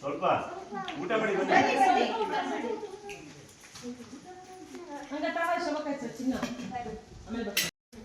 ಸ್ವಲ್ಪ ಊಟ ಮಾಡಿ ಬನ್ನಿ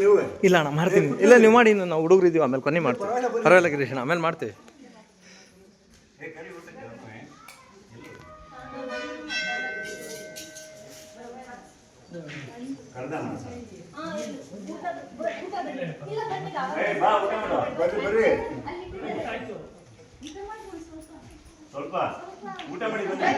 ನೀವು ಇಲ್ಲ ಅಣ್ಣ ಮಾಡ್ತೀನಿ. ಇಲ್ಲ ನೀವು ಮಾಡಿ ಇನ್ನು ನಾವು ಹುಡುಗರು ಇದೀವಿ ಆಮೇಲೆ ಕೊನೆ ಮಾಡ್ತೀವಿ. ಪರವಾಗಿಲ್ಲ ಗಿರೀಶ್ ಆಮೇಲೆ ಮಾಡ್ತೀವಿ. ಸ್ವಲ್ಪ ಊಟ ಮಾಡಿ ಬನ್ನಿ.